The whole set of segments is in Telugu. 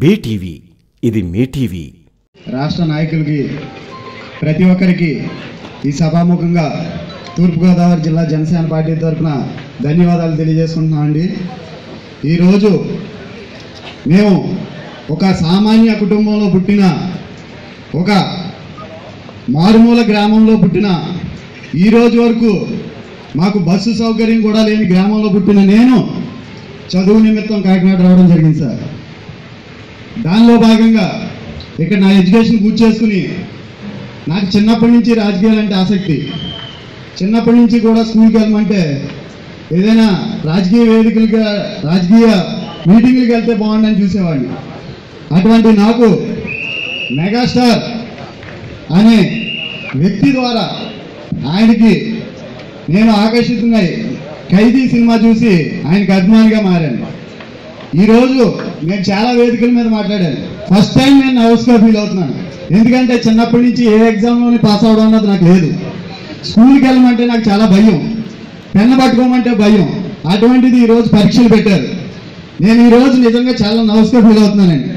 బీటీవీ ఇది మీ టీవీ. రాష్ట్ర నాయకులకి ప్రతి ఒక్కరికి ఈ సభాముఖంగా తూర్పుగోదావరి జిల్లా జనసేన పార్టీ తరఫున ధన్యవాదాలు తెలియజేసుకుంటున్నామండి ఈరోజు మేము ఒక సామాన్య కుటుంబంలో పుట్టిన ఒక మారుమూల గ్రామంలో పుట్టిన ఈరోజు వరకు మాకు బస్సు సౌకర్యం కూడా లేని గ్రామంలో పుట్టిన నేను చదువు నిమిత్తం కాకినాడ రావడం జరిగింది సార్. దానిలో భాగంగా ఇక్కడ నా ఎడ్యుకేషన్ పూర్తి చేసుకుని నాకు చిన్నప్పటి నుంచి రాజకీయాలు అంటే ఆసక్తి. చిన్నప్పటి నుంచి కూడా స్కూల్కి వెళ్ళమంటే ఏదైనా రాజకీయ వేదికలుగా రాజకీయ మీటింగ్లకు వెళ్తే బాగుండని చూసేవాడిని. అటువంటి నాకు మెగాస్టార్ అనే వ్యక్తి ద్వారా ఆయనకి నేను ఆకర్షితున్నాయి ఖైదీ సినిమా చూసి ఆయనకి అభిమానిగా మారాను. ఈరోజు నేను చాలా వేదికల మీద మాట్లాడాను. ఫస్ట్ టైం నేను నర్వస్గా ఫీల్ అవుతున్నాను. ఎందుకంటే చిన్నప్పటి నుంచి ఏ ఎగ్జామ్లోని పాస్ అవడం అన్నది నాకు లేదు. స్కూల్కి వెళ్ళమంటే నాకు చాలా భయం. పెన్ను పట్టుకోమంటే భయం. అటువంటిది ఈరోజు పరీక్షలు పెట్టారు. నేను ఈరోజు నిజంగా చాలా నర్వస్గా ఫీల్ అవుతున్నానండి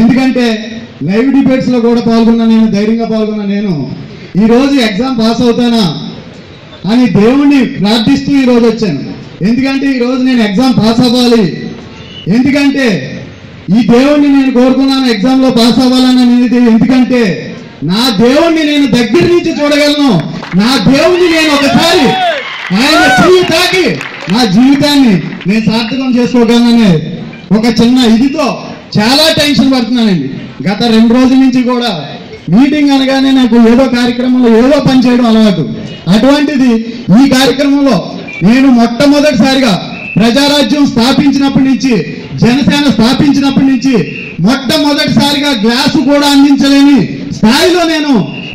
ఎందుకంటే లైవ్ డిబేట్స్లో కూడా పాల్గొన్నా నేను ధైర్యంగా పాల్గొన్నా నేను ఈరోజు ఎగ్జామ్ పాస్ అవుతానా అని దేవుణ్ణి ప్రార్థిస్తూ ఈరోజు వచ్చాను. ఎందుకంటే ఈరోజు నేను ఎగ్జామ్ పాస్ అవ్వాలి. ఎందుకంటే ఈ దేవుణ్ణి నేను కోరుకున్నాను ఎగ్జామ్లో పాస్ అవ్వాలని అనేది ఎందుకంటే నా దేవుణ్ణి నేను దగ్గర నుంచి చూడగలను. నా దేవుణ్ణి నేను ఒకసారి ఆయన చెయ్యి తాకి నా జీవితాన్ని నేను సార్థకం చేసుకోగలననే ఒక చిన్న ఇదితో చాలా టెన్షన్ పడుతున్నానండి. గత రెండు రోజుల నుంచి కూడా మీటింగ్ అనగానే నాకు ఏదో కార్యక్రమంలో ఏదో పని చేయడం అలవాటు. అటువంటిది ఈ కార్యక్రమంలో నేను మొట్టమొదటిసారిగా ప్రజారాజ్యం స్థాపించినప్పటి నుంచి జనసేన స్థాపించినప్పటి నుంచి మొట్టమొదటిసారిగా గ్లాసు కూడా అందించలేని స్థాయిలో నేను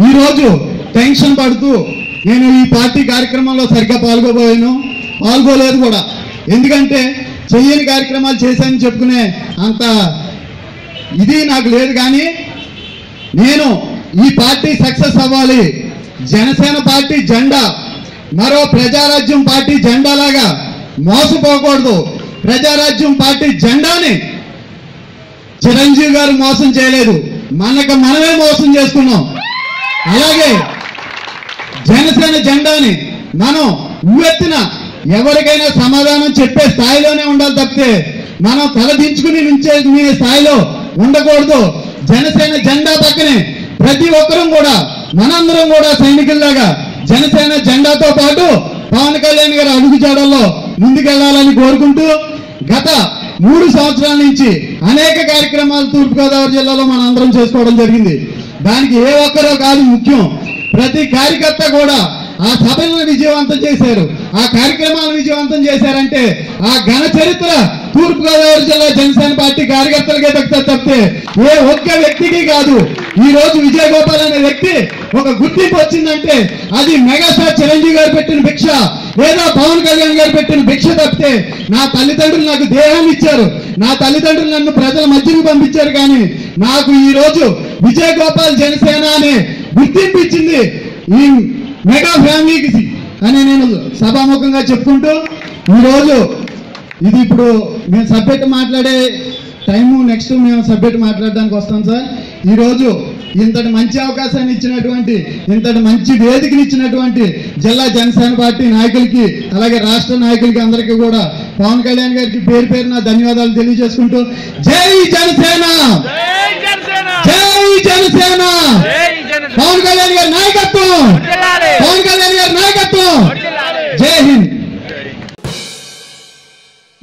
ఈరోజు టెన్షన్ పడుతూ నేను ఈ పార్టీ కార్యక్రమంలో సరిగ్గా పాల్గొపోయాను పాల్గొలేదు కూడా. ఎందుకంటే చెయ్యని కార్యక్రమాలు చేశానని చెప్పుకునే అంత ఇది నాకు లేదు కానీ నేను ఈ పార్టీ సక్సెస్ అవ్వాలి. జనసేన పార్టీ జెండా మరో ప్రజారాజ్యం పార్టీ జెండాలాగా మోసపోకూడదు. ప్రజారాజ్యం పార్టీ జెండాని చిరంజీవి గారు మోసం చేయలేదు. మనకు మనమే మోసం చేసుకున్నాం. అలాగే జనసేన జెండాని మనం ఉవ్వెత్తిన ఎవరికైనా సమాధానం చెప్పే స్థాయిలోనే ఉండాలి తప్పితే మనం తలదించుకుని నుంచే మీ స్థాయిలో ఉండకూడదు. జనసేన జెండా పక్కనే ప్రతి ఒక్కరూ కూడా మనందరం కూడా సైనికుల్లాగా జనసేన జెండాతో పాటు పవన్ కళ్యాణ్ గారి అడుగుజాడల్లో ముందుకెళ్ళాలని కోరుకుంటూ గత మూడు సంవత్సరాల నుంచి అనేక కార్యక్రమాలు తూర్పుగోదావరి జిల్లాలో మనం అందరం చేసుకోవడం జరిగింది. దానికి ఏ ఒక్కరో కాదు ముఖ్యం. ప్రతి కార్యకర్త కూడా ఆ సభలను విజయవంతం చేశారు. ఆ కార్యక్రమాలను విజయవంతం చేశారంటే ఆ ఘన చరిత్ర తూర్పుగోదావరి జిల్లా జనసేన పార్టీ కార్యకర్తలకే దక్కుతా తప్పితే ఏ ఒక్క వ్యక్తికి కాదు. ఈ రోజు విజయ్ గోపాల్ అనే వ్యక్తి ఒక గుర్తింపు వచ్చిందంటే అది మెగాస్టార్ చిరంజీవి గారు పెట్టిన భిక్ష లేదా పవన్ కళ్యాణ్ గారు పెట్టిన భిక్ష తప్పితే నా తల్లిదండ్రులు నాకు దేహాన్ని ఇచ్చారు. నా తల్లిదండ్రులు నన్ను ప్రజల మధ్యకు పంపించారు కానీ నాకు ఈ రోజు విజయ్ గోపాల్ జనసేన అనే గుర్తింపు ఇచ్చింది ఈ మెగా ఫ్యామిలీకి. అని నేను సభాముఖంగా చెప్పుకుంటూ ఈరోజు ఇది ఇప్పుడు మేము సబ్జెక్ట్ మాట్లాడే టైము నెక్స్ట్ మేము సబ్జెక్ట్ మాట్లాడడానికి వస్తాం సార్. ఈరోజు ఇంతటి మంచి అవకాశాన్ని ఇచ్చినటువంటి ఇంతటి మంచి వేదికని ఇచ్చినటువంటి జిల్లా జనసేన పార్టీ నాయకులకి అలాగే రాష్ట్ర నాయకులకి అందరికీ కూడా పవన్ కళ్యాణ్ గారికి పేరు పేరున ధన్యవాదాలు తెలియజేసుకుంటూ జై జనసేన! జై జనసేన! జై జనసేన! జై జనసేన! పవన్ కళ్యాణ్ గారి నాయకత్వం!